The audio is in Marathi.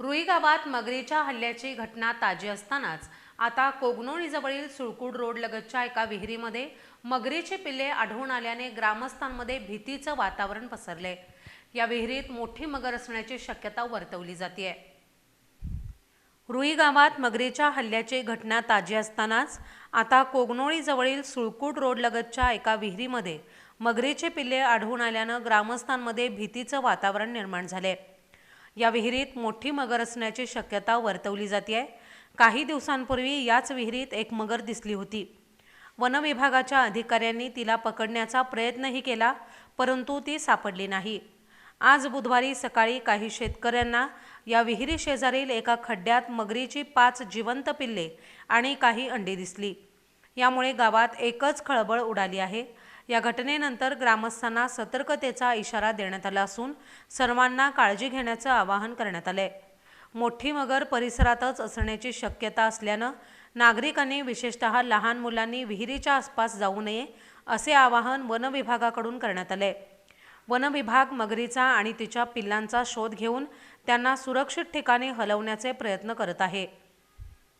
रुई गावात मगरीच्या हल्ल्याची घटना ताजी असतानाच आता कोगनोळीजवळील सुळकूड रोडलगतच्या एका विहिरीमध्ये मगरीचे पिल्ले आढळून आल्याने ग्रामस्थांमध्ये भीतीचं वातावरण पसरले. या विहिरीत मोठी मगर असण्याची शक्यता वर्तवली जाते रुई गावात मगरीच्या हल्ल्याची घटना ताजी असतानाच आता कोगनोळीजवळील सुळकूड रोडलगतच्या एका विहिरीमध्ये मगरीचे पिल्ले आढळून आल्यानं ग्रामस्थांमध्ये भीतीचं वातावरण निर्माण झाले या विहिरीत मोठी मगर असण्याची शक्यता वर्तवली जाते आहे काही दिवसांपूर्वी याच विहिरीत एक मगर दिसली होती. वनविभागाच्या अधिकाऱ्यांनी तिला पकडण्याचा प्रयत्नही केला परंतु ती सापडली नाही. आज बुधवारी सकाळी काही शेतकऱ्यांना या विहिरी शेजारील एका खड्ड्यात मगरीची पाच जिवंत पिल्ले आणि काही अंडी दिसली. यामुळे गावात एकच खळबळ उडाली आहे. या घटनेनंतर ग्रामस्थांना सतर्कतेचा इशारा देण्यात आला असून सर्वांना काळजी घेण्याचं आवाहन करण्यात आलंय. मोठी मगर परिसरातच असण्याची शक्यता असल्यानं नागरिकांनी विशेषतः लहान मुलांनी विहिरीच्या आसपास जाऊ नये असे आवाहन वनविभागाकडून करण्यात आले वनविभाग मगरीचा आणि तिच्या पिल्लांचा शोध घेऊन त्यांना सुरक्षित ठिकाणी हलवण्याचे प्रयत्न करत आहे.